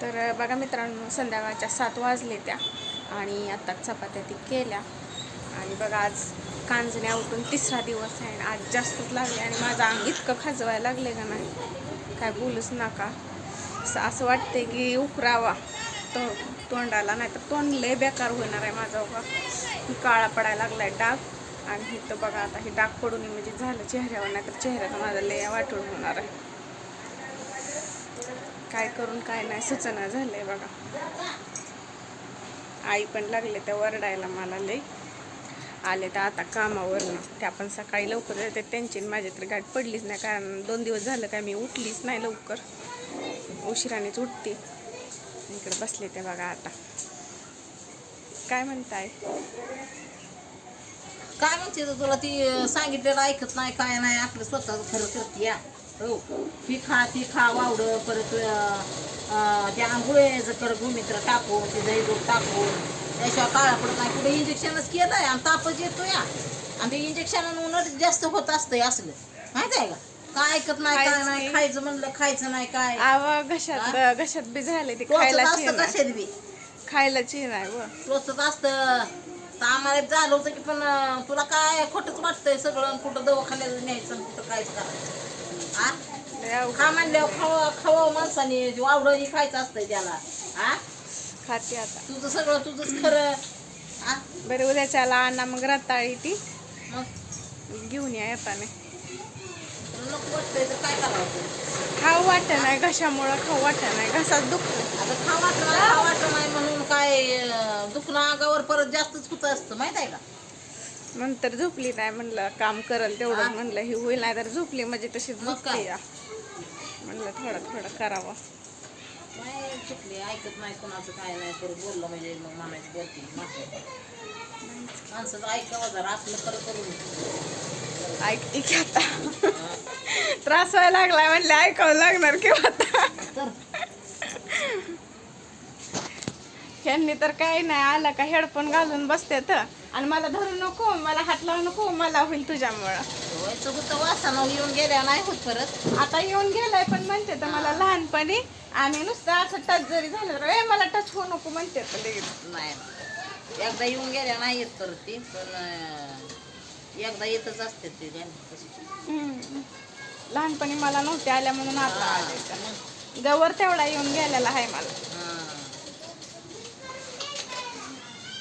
तर बघा मित्रांनो संध्याकाळच्या सात वाजले त्या आणि आत्ताच चपात्या ती केल्या. आणि बघा आज कांजण्या उठून तिसरा दिवस आहे आणि आज जास्तच लागले आणि माझं अंग इतकं खाजवायला लागले का नाही? काय बोलूच नका. असं असं वाटते की उकरावा तो तोंडाला. नाही तर तोंड लय बेकार होणार आहे माझा बघा. काळा पडायला लागलाय डाग. आणि हे तर बघा आता हे डाग पडून म्हणजे झालं चेहऱ्यावर नाही तर चेहऱ्याचा माझा लय वाटून होणार आहे. काय करून काय नाही सूचना आहे बघा. आई पण लागले त्या वरडायला मला लय आले तर आता कामावरनं. त्या पण सकाळी लवकर येते. त्यांची आणि माझी तर गाठ पडलीच नाही. कारण दोन दिवस झालं काय मी उठलीच नाही लवकर. उशिरानेच उठते. इकडे बसले ते बघा आता. काय म्हणताय? काय म्हणते तर तुला ती सांगितलेलं ऐकत नाही काय नाही. आपलं स्वतःच खरं करते या. हो. ती खा ती खा वावडं परत त्या आंघोळीचं कर भूमित्र टाकून ते दहीदूध टाकून त्याशिवाय काळा पडत नाही. कुठे इंजेक्शनच केलंय आणि तापच येतो या आणि ते इंजेक्शन जास्त होत असतंय असलं. माहीत आहे का? काय ऐकत नाही काय खायचं नाही? खायचं म्हणलं खायचं नाही काय? आवा घशात घशात बी झाले ते येणार कशात बी. खायलाच येणार व टोचत असतं. तर आम्हाला झालं होतं की पण तुला काय खोटच वाटतंय सगळं? कुठं दवाखान्यात न्यायचं कुठं कायच करायचं. खा म्हणल्यावर खावा खावा माणसाने वावडं खायचं असतंय त्याला. आ खाते आता. तुझं सगळं तुझंच खरं. आ बरं उद्याच्याला आणा मग रताळी ती. मग? घेऊन या येताने. तुला नको वाटतंय तर काय करावं खाऊ वाटत नाही घशामुळं खाऊ वाटत नाही. घसात दुखत आता खा वाटलं नाही खा वाटलं नाही म्हणून काय अं, दुखणं अंगावर परत जास्तच होत असतं माहीत आहे का? नंतर झोपली नाही म्हणलं काम करल तेवढं. म्हणलं ही होईल नाही तर झोपली म्हणजे झोपते काय? या. म्हणलं थोडं थोडं करावं. चुकली ऐकत नाही कोणाचं काय नाही बोललं म्हणजे मग म्हणायचं बोलती माणसाचं ऐकावं जरा आपलं खरं करून. ऐकते की आता. त्रास व्हायला लागलाय म्हणले ऐकावं लागणार किंवा आता. ह्यांनी तर काही नाही आलं का हेडफोन घालून बसते तर आणि मला धरू नको मला हात लावू नको मला होईल तुझ्यामुळं. वासना येऊन गेल्या नाही होत परत. आता येऊन गेलाय पण म्हणते तर मला लहानपणी आणि नुसतं असं टच जरी झालं तर ए मला टच होऊ नको म्हणते तर लगेच. नाही एकदा येऊन गेल्या नाही येत परत ती पण एकदा येतच असते ते. लहानपणी मला नव्हते आल्या म्हणून आता आले गवर तेवढा येऊन गेलेला आहे मला हा.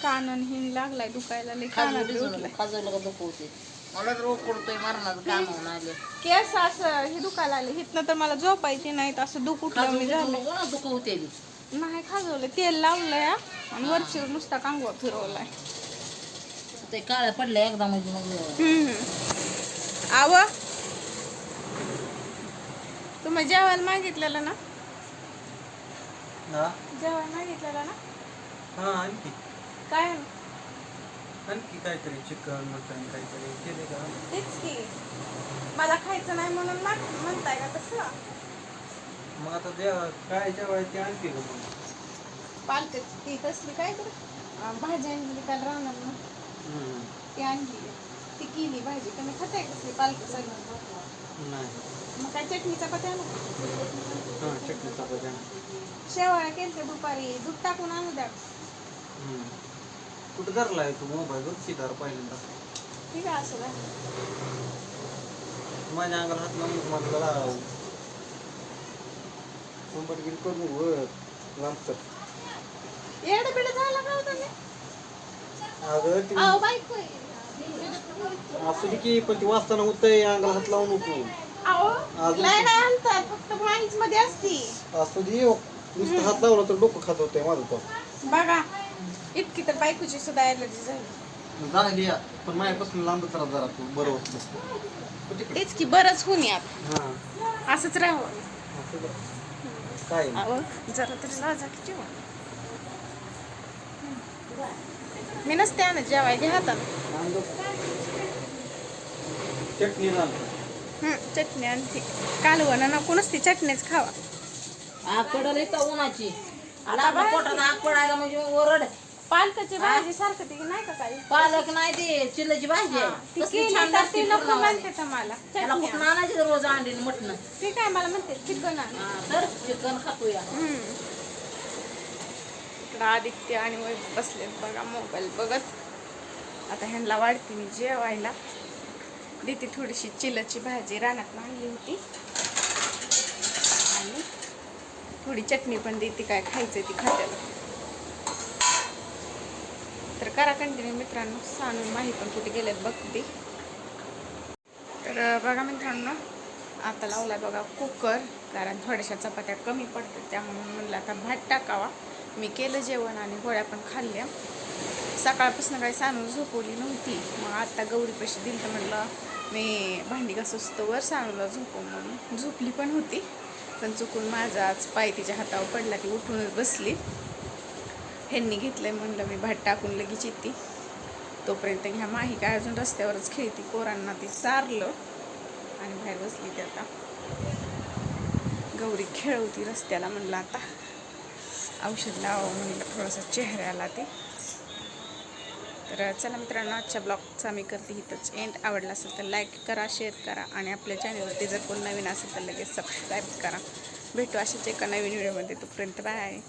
कानन हिन लागलाय दुखायला लई खाजवलं कानात बिजवलं, दुखलाय खाजवलं का दुखवते मला तर रोग पडतोय मरणाचं काम होऊन आले केस असं हे दुखायला आले हिथनं तर मला झोपायची नाहीत असं दुख उठलं मी झालं. दुखवते नाही खाजवलं तेल लावलंय हा. आणि वरची नुसता कांगवा फिरवलाय. ते काळ्या पडल्या एकदा म्हणजे मग हम्म. आव. तुम्ही जेवायला मागितलेलं ना? हा. जेवायला मागितलेलं ना? हा आणखी. काय? आणखी काहीतरी चिकन मटन काहीतरी केले का? तेच की. मला खायचं नाही म्हणून म्हणताय का तसं. मग आता जेव्हा काय जेवायचे ते आणखी का मग? पालकाची ती कसली काय तर अं, भाजी आणली काल राहणार ना. हम्म. ती आणली. ती केली भाजी. तुम्ही खाताय कसली पालक सगळं? नाही. मग काय चटणी चपाती आणू? हां चटणी चपाती. शेवाळ्या केलते दुपारी. दूध टाकून आणू द्या. हम्म. कुठं धरलाय तू? मोबाईल बघ सिधार पहिल्यांदा. ठीक आहे असं द्या माझ्या अंगाला हात लावून मला लाव कंबरगिरी करू वर लांब कर येडं बिडं झालं का हो अगं ती अहो बायको आहे. असू दे की पण ती वाचताना होतंय अंगाला हात लावू नको. अहो अजून लय नाही आणतात फक्त भाईच मध्ये असती. असू दे नुसतं हात लावला तर डोकं खात होतंय माझं तर बघा इतकी तर बायकोची सुद्धा ऍलर्जी झाली. झाली या. पण माझ्यापासून लांबच राहा जरा तू बरं होत नसतं. तिकडे तेच की बरंच होऊन यात हां. असंच राहावं. असं बरं. काय? अहो जरा तरी लाजा की जेवण. मी नसते आणत जेवाय घ्या हातानं आंबो. चटणी लाल हं, चटणी आणते. कालवण नको नसती चटणीच खावा. आग पडल का उन्हाची? आता बाहेर- पोटात आग पडायला म्हणजे ओरड. पालकाची भाजी सारखं ती नाही का काही? पालक नाही ते चिल्ल्याची भाजी आहे. ती कसली केली छान तर लागते ती नको पूर्णावाली. म्हणते तर मला. त्याला चटणी रोज अंडी मटण. ती काय मला म्हणते चिकन आण. तर चिकन खातो या. बघा आदित्य आणि वै बसलेत बघा मोबाईल बघत. आता ह्यांना वाढते मी जेवायला. देते थोडीशी चिलाची भाजी रानात आणली होती. आणि थोडी चटणी पण देते काय खायचं ती खात्याला. तर करा कंटिन्यू मित्रांनो सांगून माही पण कुठे गेल्यात बघते तर बघा मित्रांनो आता लावला बघा कुकर कारण थोड्याशा चपात्या कमी पडतात त्यामुळे म्हणलं आता भात टाकावा. मी केलं जेवण आणि गोळ्या पण खाल्ल्या. सकाळपासून काही सानू झोपवली नव्हती. मग आता गौरी पैसे दिलं तर म्हटलं मी भांडी वर सानूला झोपव म्हणून. झोपली पण होती पण चुकून माझा आज पाय तिच्या हातावर पडला ती उठूनच बसली. ह्यांनी घेतलं आहे म्हणलं मी भात टाकून लगेच येते. तोपर्यंत ह्या माही काय अजून रस्त्यावरच खेळती पोरांना ती सारलं आणि बाहेर बसली ती आता. गौरी खेळवती रस्त्याला म्हणलं आता औषध लावावं म्हणलं थोडंसं चेहऱ्याला ते. तर चला मित्रांनो आजच्या ब्लॉगचा मी करते इथंच एंड आवडला असेल तर लाईक करा शेअर करा आणि आपल्या चॅनलवरती जर कोण नवीन असेल तर लगेच सबस्क्राईब करा. भेटू अशाच एका नवीन व्हिडिओमध्ये तोपर्यंत बाय